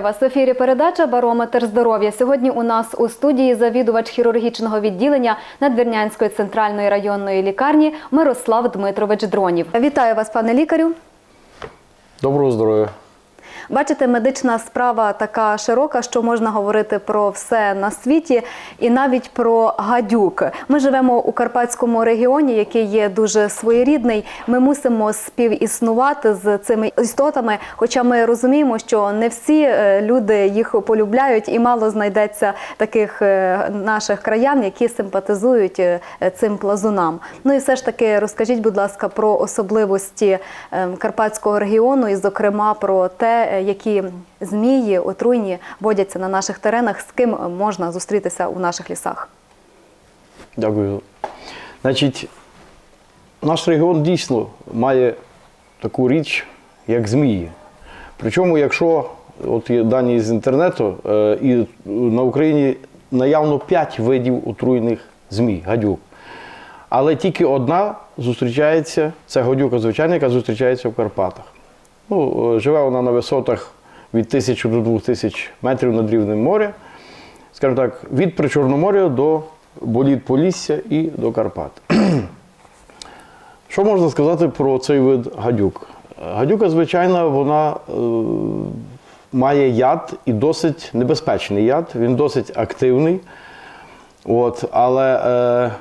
Вітаю вас в ефірі. Передача Барометр здоров'я. Сьогодні у нас у студії завідувач хірургічного відділення Надвірнянської центральної районної лікарні Мирослав Дмитрович Дронів. Вітаю вас, пане лікарю. Доброго здоров'я. Бачите, медична справа така широка, що можна говорити про все на світі, і навіть про гадюк. Ми живемо у карпатському регіоні, який є дуже своєрідний. Ми мусимо співіснувати з цими істотами. Хоча ми розуміємо, що не всі е, люди їх полюбляють, і мало знайдеться таких е, наших краян, які симпатизують е, цим плазунам. Ну і все ж таки розкажіть, будь ласка, про особливості е, карпатського регіону, і, зокрема, про те, які змії отруйні водяться на наших теренах, з ким можна зустрітися у наших лісах. Дякую. Значить, наш регіон дійсно має таку річ, як змії. Причому, якщо от є дані з інтернету, е, і на Україні наявно 5 видів отруйних змій, гадюк. Але тільки одна зустрічається, це гадюка звичайна, яка зустрічається в Карпатах. Ну, е, живе вона на висотах від 1000 до 2000 метрів над рівнем моря. Скажімо так, від Причорномор'я до боліт Полісся і до Карпат. Що можна сказати про цей вид гадюк? Гадюка, звичайно, вона е, має яд і досить небезпечний яд, він досить активний. От, але, е,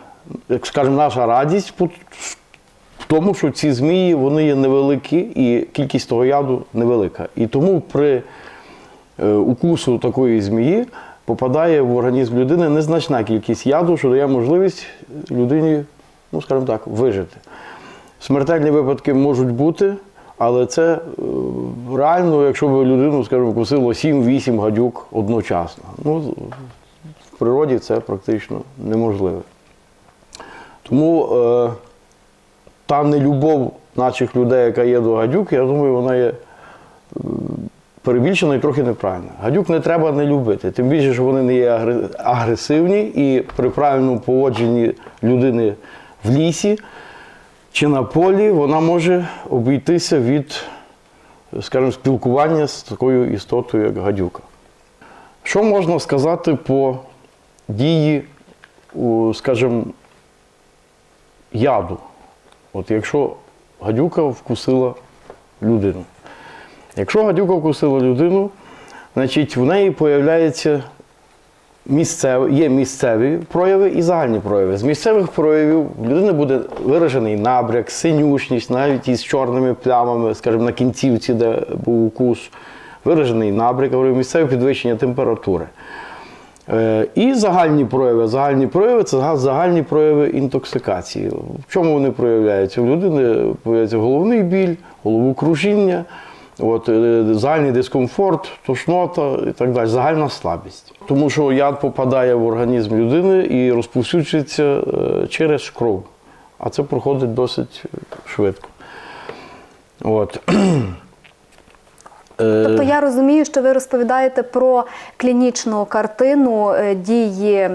як скажемо, наша радість тому, що ці змії вони є невеликі і кількість того яду невелика. І тому при е, укусу такої змії попадає в організм людини незначна кількість яду, що дає можливість людині, ну скажімо так, вижити. Смертельні випадки можуть бути, але це е, реально, якщо б людину, скажімо, кусило 7-8 гадюк одночасно. Ну, в природі це практично неможливо. Тому е, та нелюбов наших людей, яка є до гадюк, я думаю, вона є перебільшена і трохи неправильна. Гадюк не треба не любити, тим більше, що вони не є агресивні і при правильному поводженні людини в лісі чи на полі вона може обійтися від, скажімо, спілкування з такою істотою, як гадюка. Що можна сказати по дії, скажімо, яду? От якщо гадюка вкусила людину. Якщо гадюка вкусила людину, значить в неї появляється місцеві, є місцеві прояви і загальні прояви. З місцевих проявів в людини буде виражений набряк, синюшність, навіть із чорними плямами, скажімо, на кінцівці, де був укус, виражений набряк, місцеве підвищення температури. Е, І загальні прояви. Загальні прояви це загальні прояви інтоксикації. В чому вони проявляються? У людини появляється головний біль, головокружіння, от, е, загальний дискомфорт, тошнота і так далі, загальна слабість. Тому що яд попадає в організм людини і розповсюджується е, через кров. А це проходить досить швидко. От. Е, Тобто я розумію, що ви розповідаєте про клінічну картину е, дії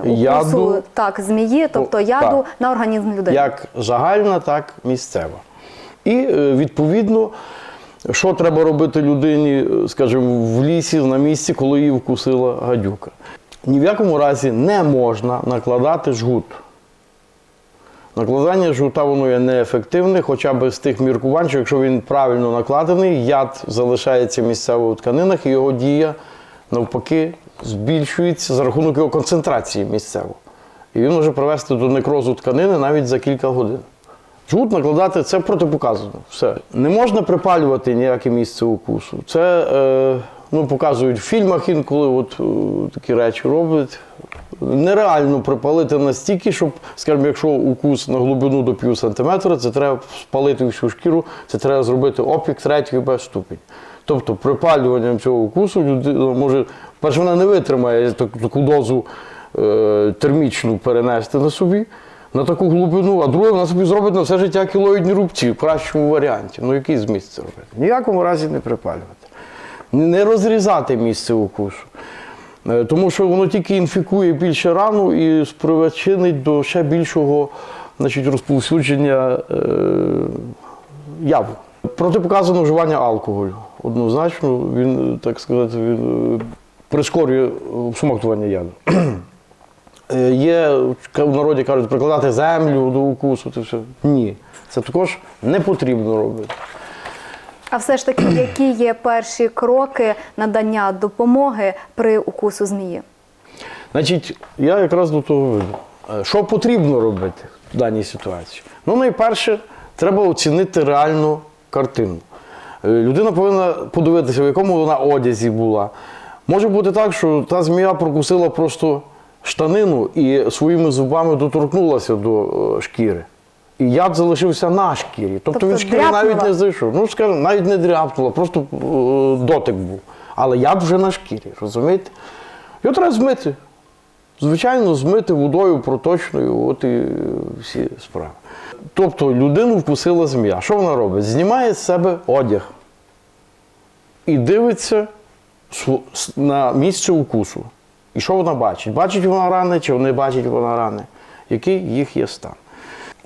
укусу Яду. так, змії, тобто яду так. на організм людини. Як загальна, так і місцева. І е, відповідно, що треба робити людині, е, скажімо, в лісі на місці, коли її вкусила гадюка. Ні в якому разі не можна накладати жгут. Накладання жгута воно є неефективне, хоча б з тих міркувань, що якщо він правильно накладений, яд залишається місцево в тканинах і його дія навпаки збільшується за рахунок його концентрації місцево. І він може привести до некрозу тканини навіть за кілька годин. Жгут накладати це протипоказано. Все. Не можна припалювати ніяке місце укусу. Це е, ну, показують в фільмах інколи от, е, такі речі роблять. Нереально припалити настільки, щоб, скажімо, якщо укус на глибину до пів сантиметра, це треба спалити всю шкіру, це треба зробити опік третій Б ступінь. Тобто припалюванням цього укусу людина може, перше, вона не витримає таку дозу е, термічну перенести на собі на таку глибину, а друге, вона собі зробить на все життя кілоїдні рубці в кращому варіанті. Ну який зміст це робити? Ніякому разі не припалювати. Не розрізати місце укусу. Е, Тому що воно тільки інфікує більше рану і спричинить до ще більшого значить, розповсюдження е, яву. Протипоказано вживання алкоголю. однозначно. Він, е, так сказати, він е, прискорює всмоктування яду. Е, Є в народі кажуть, прикладати землю до укусу. Це все. Ні. Це також не потрібно робити. А все ж таки, які є перші кроки надання допомоги при укусу змії? Значить, я якраз до того веду. Е, Що потрібно робити в даній ситуації? Ну, найперше, треба оцінити реальну картину. Е, Людина повинна подивитися, в якому вона одязі була. Може бути так, що та змія прокусила просто штанину і своїми зубами доторкнулася до е, шкіри. І яд залишився на шкірі. Тобто, Тобто від шкіри навіть не зайшов. Ну, скажімо, навіть не дряпнула, просто е, дотик був. Але яд вже на шкірі, розумієте? Його треба змити. Звичайно, змити водою проточною, от і всі справи. Тобто людину вкусила змія. Що вона робить? Знімає з себе одяг і дивиться на місце укусу. І що вона бачить? Бачить вона рани чи не бачить вона рани? Який їх є стан?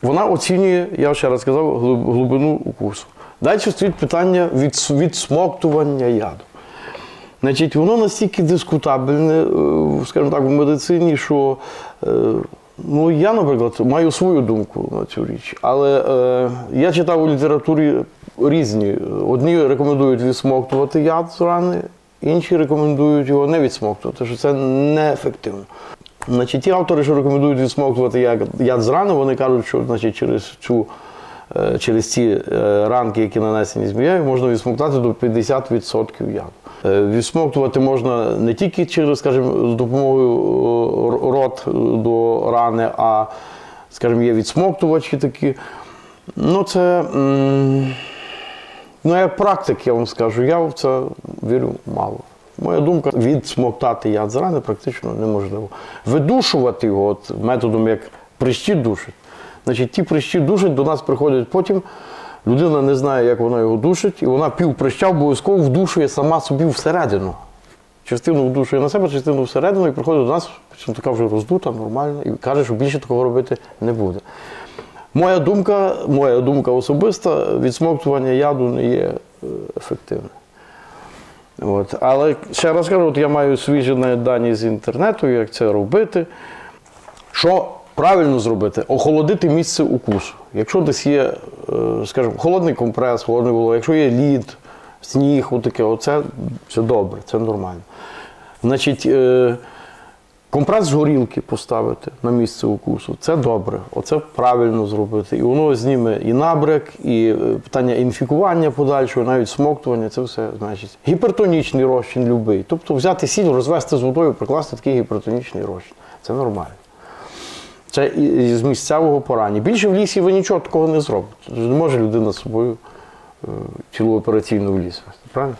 Вона оцінює, я ще раз сказав, глиб- глибину укусу. Далі стоїть питання від, відсмоктування яду. Значить, воно настільки дискутабельне, е, скажімо так, в медицині, що е, ну, я, наприклад, маю свою думку на цю річ. Але е, я читав у літературі різні. Одні рекомендують відсмоктувати яд з рани, інші рекомендують його не відсмоктувати, що це неефективно. Значить, ті автори, що рекомендують відсмоктувати яд, яд з рани, вони кажуть, що значить, через цю е, через ці е, ранки, які нанесені змією, можна відсмоктати до 50% яду. Е, Відсмоктувати можна не тільки через, скажімо, з допомогою рот до рани, а, скажімо, є відсмоктувачі такі. Ну, це, ну, як практик, я вам скажу, я в це вірю мало. Моя думка, відсмоктати яд з рани практично неможливо. Видушувати його от, методом, як прищі душать. Значить, ті прищі душать, до нас приходять потім. Людина не знає, як вона його душить, і вона пів прища обов'язково вдушує сама собі всередину. Частину вдушує на себе, частину всередину, і приходить до нас, така вже роздута, нормальна, і каже, що більше такого робити не буде. Моя думка, моя думка особиста, відсмоктування яду не є е, ефективним. От. Але ще раз кажу, от я маю свіжі дані з інтернету, як це робити. Що правильно зробити? Охолодити місце укусу. Якщо десь є, е, скажімо, холодний компрес, холодний було, якщо є лід, сніг, отаке, оце все добре, це нормально. Значить, е, компрес з горілки поставити на місце укусу, це добре, оце правильно зробити. І воно зніме і набряк, і е, питання інфікування подальшого, навіть смоктування, це все значить. Гіпертонічний розчин любий. Тобто взяти сіль, розвести з водою, прикласти такий гіпертонічний розчин. Це нормально. Це з місцевого поранення. Більше в лісі ви нічого такого не зробите. Не може людина з собою е, цілу в ліс вести, правильно?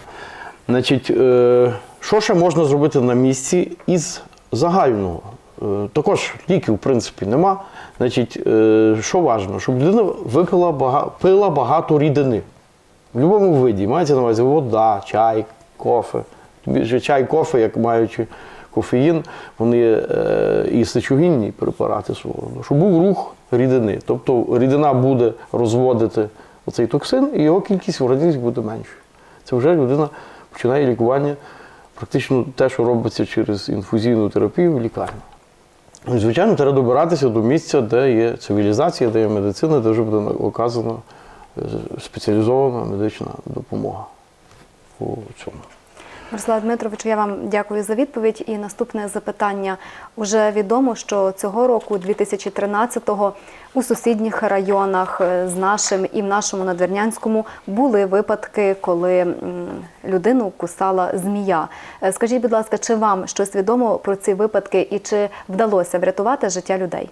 Значить, е, що ще можна зробити на місці із загального? Е, також ліків, в принципі, нема. Значить, е, що важливо, щоб людина випила бага, пила багато рідини. В будь-якому виді. Мається на увазі вода, чай, кофе. Чай, кофе, як маючи кофеїн, вони е, і сечогінні препарати свого роду. Щоб був рух рідини. Тобто рідина буде розводити оцей токсин, і його кількість в організмі буде меншою. Це вже людина починає лікування, практично те, що робиться через інфузійну терапію в лікарні. Ну, Звичайно, треба добиратися до місця, де є цивілізація, де є медицина, де вже буде оказана е, спеціалізована медична допомога у цьому. Мирослав Дмитровичу, я вам дякую за відповідь. І наступне запитання. Уже відомо, що цього року, 2013-го, у сусідніх районах е, з нашим і в нашому Надвірнянському були випадки, коли людину кусала змія. Е, Скажіть, будь ласка, чи вам щось відомо про ці випадки і чи вдалося врятувати життя людей?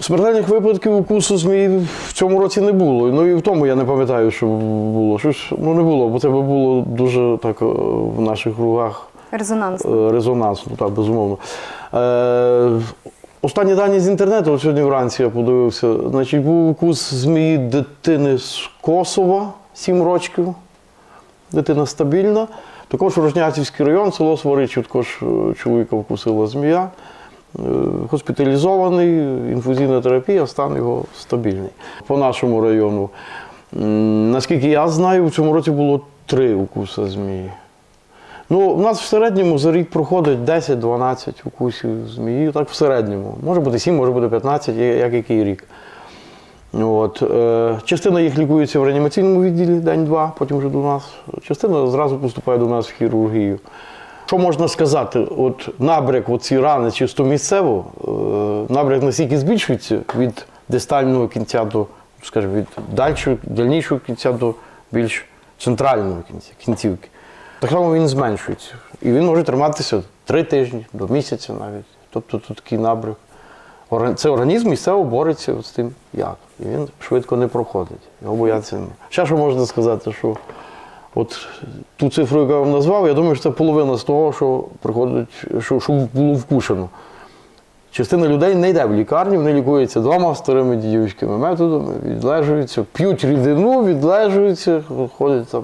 Смертельних випадків укусу змії в цьому році не було. Ну і в тому я не пам'ятаю, що було. Щось ну не було, бо це було дуже так е, в наших кругах Резонанс. е, резонансно, так, безумовно. Е, останні дані з інтернету, от сьогодні вранці я подивився, значить, був укус змії дитини з Косова, 7 років. Дитина стабільна. Також Рожнятівський район, село Сваричів, також е, чоловіка вкусила змія. Е, Госпіталізований, інфузійна терапія, стан його стабільний. По нашому району, наскільки я знаю, в цьому році було три укуси змії. Ну, у нас в середньому за рік проходить 10-12 укусів змії. Так в середньому. Може бути 7, може бути 15, як який рік. От, е, частина їх лікується в реанімаційному відділі день-два, потім вже до нас. Частина зразу поступає до нас в хірургію. Що можна сказати? От набряк, оці рани чисто місцево, е, набряк настільки збільшується від дистального кінця до, скажімо, від дальшого, дальнішого кінця до більш центрального кінця, кінцівки. Так само він зменшується. І він може триматися три тижні, до місяця навіть. Тобто тут такий набряк. Це організм місцево бореться з тим як. І він швидко не проходить. Його бояться. Ще що можна сказати, що от ту цифру, яку я вам назвав, я думаю, що це половина з того, що приходить, що, що було вкушено. Частина людей не йде в лікарню, вони лікуються двома старими дідівськими методами, відлежуються, п'ють рідину, відлежуються, ходять там.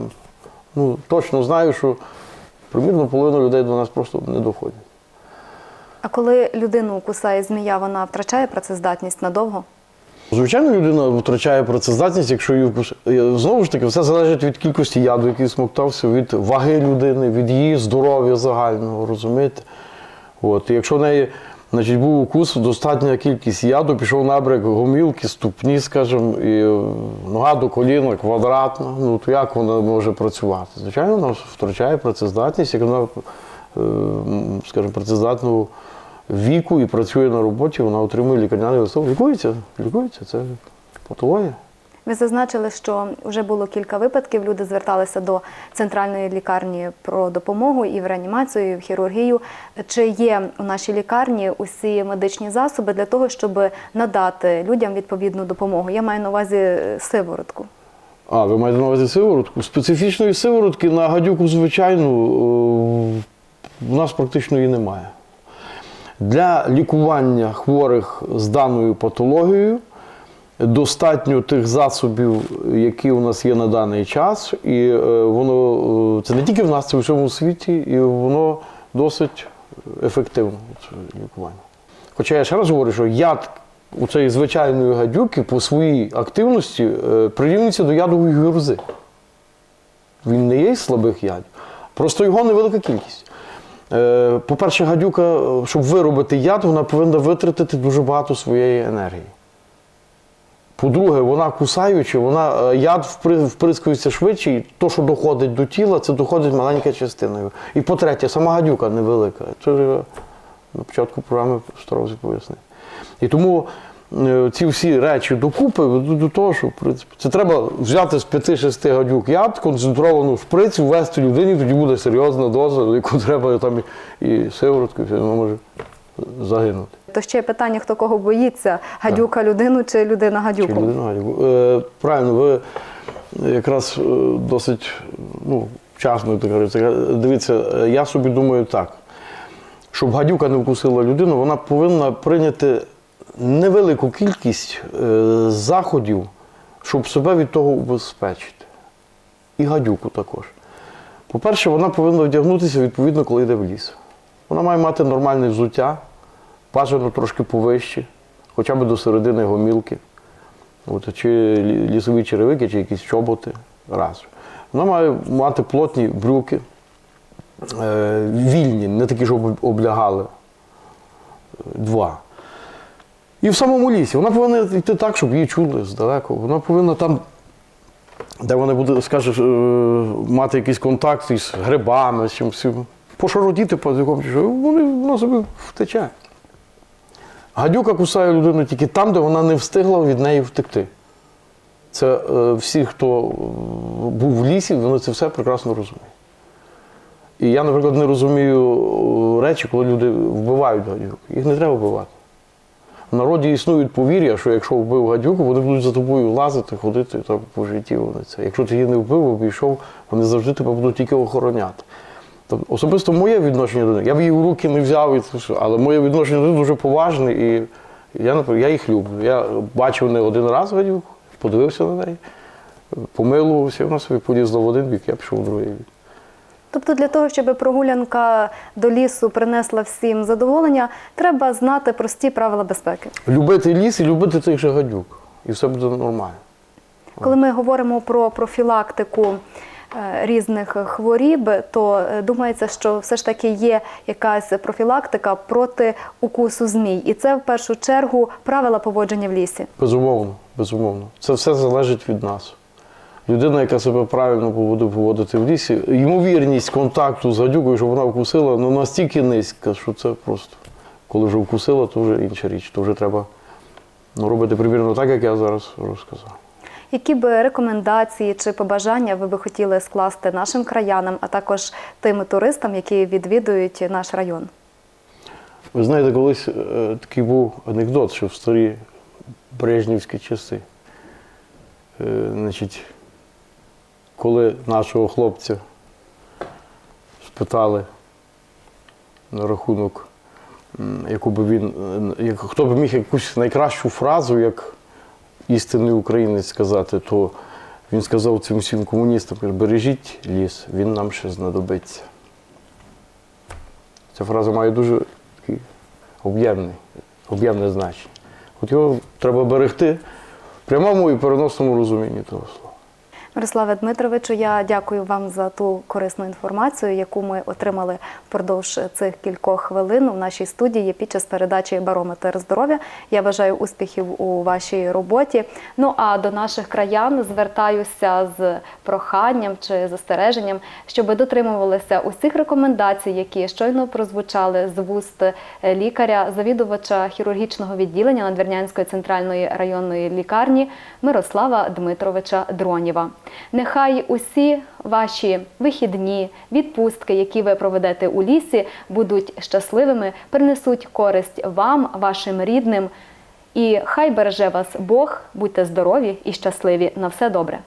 Ну, точно знаю, що примірно половина людей до нас просто не доходять. А коли людину кусає змія, вона втрачає працездатність надовго? Звичайно, людина втрачає працездатність, якщо її Знову ж таки, все залежить від кількості яду, який смоктався, від ваги людини, від її здоров'я загального, розумієте? От. І якщо в неї значить, був укус, достатня кількість яду, пішов набряк гомілки, ступні, скажімо, і е, нога до коліна квадратна, ну то як вона може працювати? Звичайно, вона втрачає працездатність, як вона, е, скажімо, працездатного віку і працює на роботі, вона отримує лікарняний листок. Лікується, лікується, це патологія. Ви зазначили, що вже було кілька випадків. Люди зверталися до центральної лікарні про допомогу і в реанімацію, і в хірургію. Чи є у нашій лікарні усі медичні засоби для того, щоб надати людям відповідну допомогу? Я маю на увазі е, сиворотку. А, ви маєте на увазі сиворотку? Специфічної сиворотки на гадюку, звичайно, е, в нас практично її немає. Для лікування хворих з даною патологією достатньо тих засобів, які у нас є на даний час, і е, воно е, це не тільки в нас, це в всьому світі, і воно досить ефективно лікування. Хоча я ще раз говорю, що яд у цієї звичайної гадюки по своїй активності е, прирівнюється до ядової гюрзи. Він не є слабих ядів, просто його невелика кількість. Е, По-перше, гадюка, е, щоб виробити яд, вона повинна витратити дуже багато своєї енергії. По-друге, вона кусаючи, вона е, яд вприскується швидше, і то, що доходить до тіла, це доходить маленька частиною. І по-третє, сама гадюка невелика. Це вже на початку програми старався пояснити. І тому ці всі речі докупи ведуть до того, що в принципі, це треба взяти з 5-6 гадюк яд, концентровану шприц, ввести людині, тоді буде серйозна доза, яку треба там і, сиворотку, і все, вона може загинути. То ще є питання, хто кого боїться: гадюка людину чи людина Чи людина гадюку. Е, правильно, ви якраз е, досить ну, вчасно так говорите. Дивіться, е, я собі думаю так. Щоб гадюка не вкусила людину, вона повинна прийняти невелику кількість е, заходів, щоб себе від того убезпечити. І гадюку також. По-перше, вона повинна вдягнутися відповідно, коли йде в ліс. Вона має мати нормальне взуття, бажано трошки повище, хоча б до середини гомілки. От, чи лісові черевики, чи якісь чоботи. Раз. Вона має мати плотні брюки, е, вільні, не такі, щоб облягали. Два. І в самому лісі. Вона повинна йти так, щоб її чули здалеку. Вона повинна там, де вона буде, скажеш, е, мати якийсь контакт із грибами, з чим всім. Пошародіти по якому, що вони вона собі втече. Гадюка кусає людину тільки там, де вона не встигла від неї втекти. Це е, всі, хто е, був в лісі, вони це все прекрасно розуміють. І я, наприклад, не розумію е, речі, коли люди вбивають гадюк. Їх не треба вбивати. В народі існують повір'я, що якщо вбив гадюку, вони будуть за тобою лазити, ходити там по житті. Вони. Якщо ти її не вбив, обійшов, вони завжди тебе будуть тільки охороняти. Тобто, особисто моє відношення до них, я б її в руки не взяв, але моє відношення до них дуже поважне, і я, я їх люблю. Я бачив не один раз гадюку, подивився на неї, помилувався, вона собі полізла в один бік, я пішов в другий бік. Тобто для того, щоб прогулянка до лісу принесла всім задоволення, треба знати прості правила безпеки. Любити ліс і любити тих же гадюк. І все буде нормально. Коли ми говоримо про профілактику е, різних хворіб, то е, думається, що все ж таки є якась профілактика проти укусу змій. І це в першу чергу правила поводження в лісі. Безумовно, безумовно. Це все залежить від нас. Людина, яка себе правильно буде поводити в лісі, ймовірність контакту з гадюкою, що вона вкусила, ну настільки низька, що це просто. Коли вже вкусила, то вже інша річ. То вже треба ну, робити примірно так, як я зараз розказав. Які би рекомендації чи побажання ви би хотіли скласти нашим краянам, а також тим туристам, які відвідують наш район? Ви знаєте, колись е, такий був анекдот, що в старі брежнівські часи. Е, значить, коли нашого хлопця спитали на рахунок, яку би він, хто б міг якусь найкращу фразу, як істинний українець сказати, то він сказав цим всім комуністам, бережіть ліс, він нам ще знадобиться. Ця фраза має дуже об'ємний, об'ємне значення. От його треба берегти в прямому і переносному розумінні того слова. Мирославе Дмитровичу, я дякую вам за ту корисну інформацію, яку ми отримали впродовж цих кількох хвилин у нашій студії під час передачі Барометр здоров'я. Я бажаю успіхів у вашій роботі. Ну а до наших краян звертаюся з проханням чи застереженням, щоб дотримувалися усіх рекомендацій, які щойно прозвучали з вуст лікаря, завідувача хірургічного відділення Надвірнянської центральної районної лікарні Мирослава Дмитровича Дроніва. Нехай усі ваші вихідні, відпустки, які ви проведете у лісі, будуть щасливими, принесуть користь вам, вашим рідним. І хай береже вас Бог, будьте здорові і щасливі. На все добре.